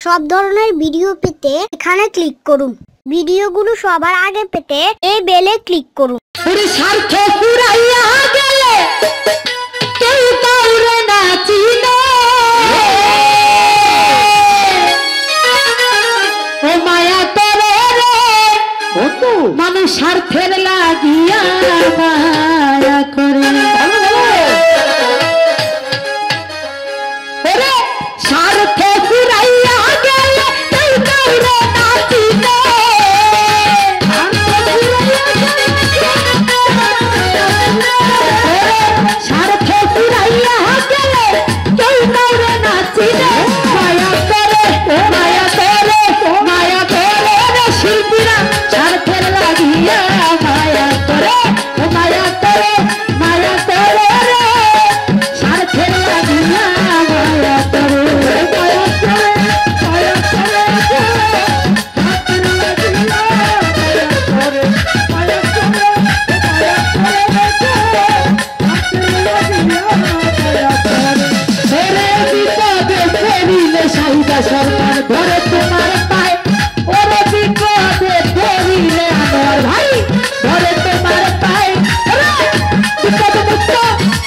সব ধরনের ভিডিও পেতে এখানে ক্লিক করুন। ভিডিওগুলো সবার আগে পেতে এই বেলে ক্লিক করুন। স্বার্থের লাগিয়া করে। Let's go!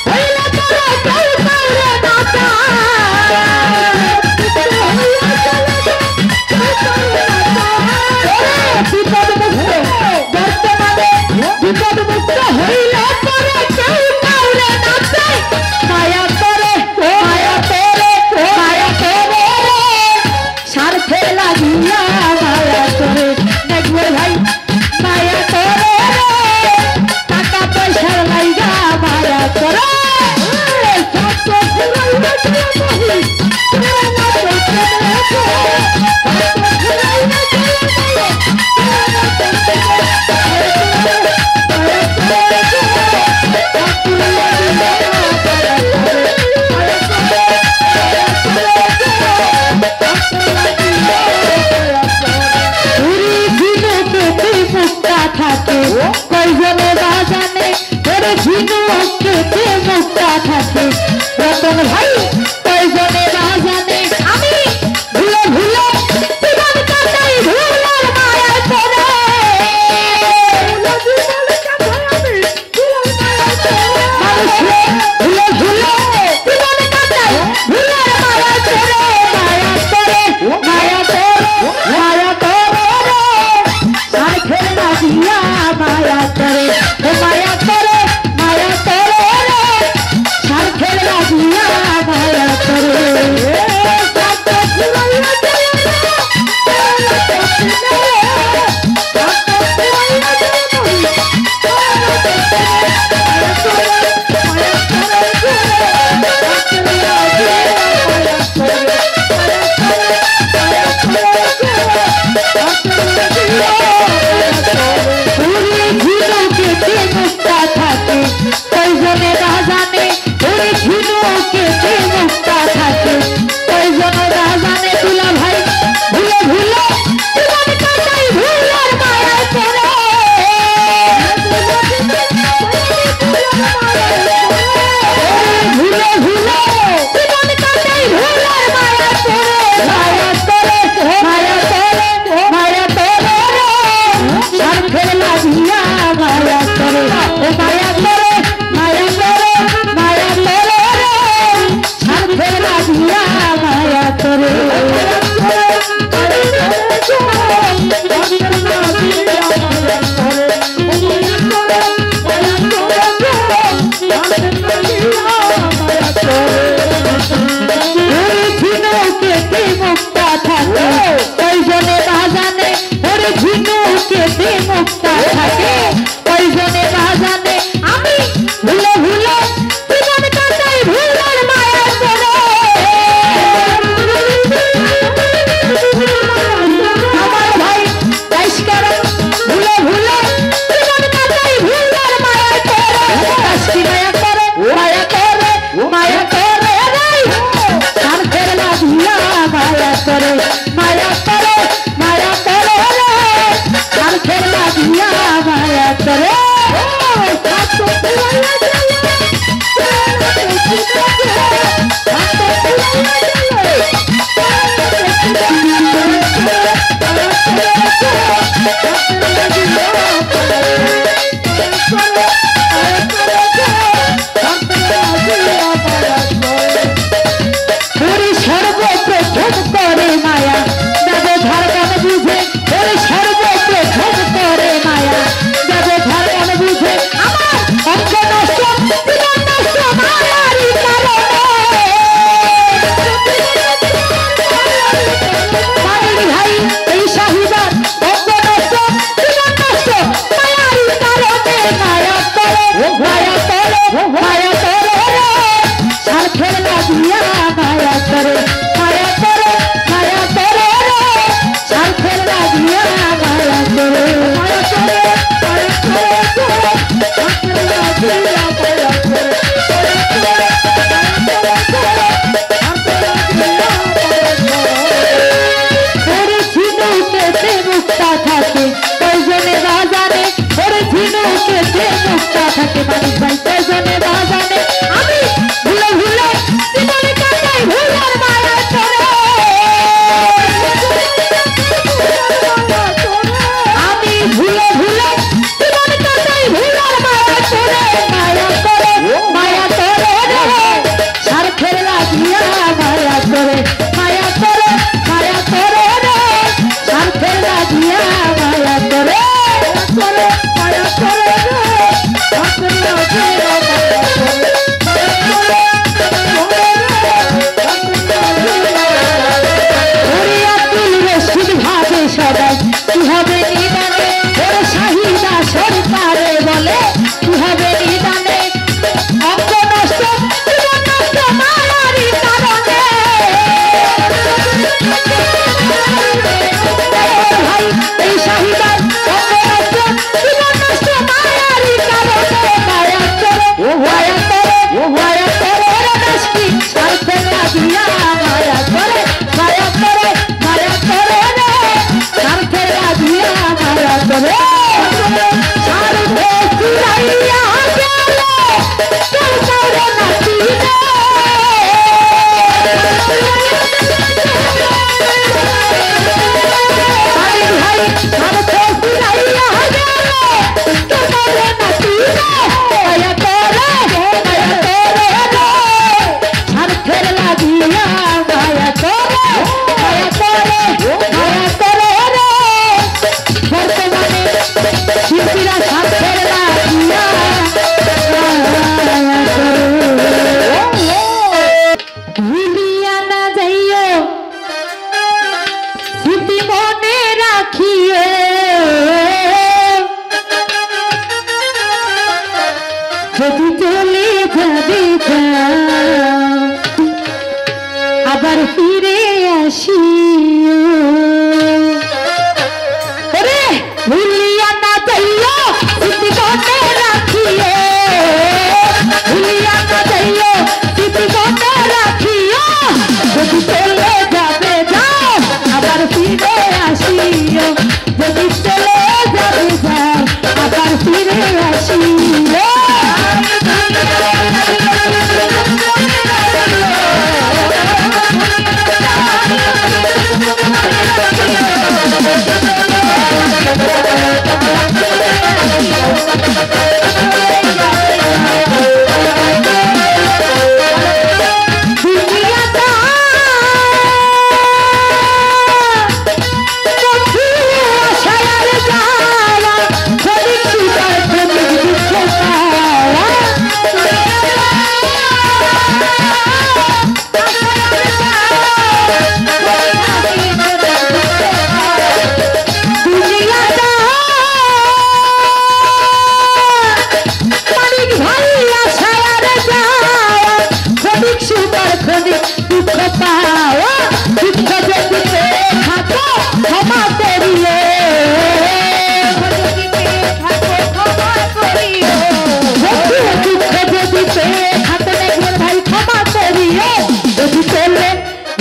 থাকে কয়জনে বাজানে? তোর ঝিনু মুক্তা থাকে রতন ভাই কয়জনে বাজানে? पूरी जीवन के था था कि कोई जने रहा মুক্তা থাকে। তাই জন্য বাজানে ওরে ঝিনুকে মুক্তা Yeah. के मालिक बनते जाने राजा ने ভারত ফিরাইয়া গেল তোমার নাতি না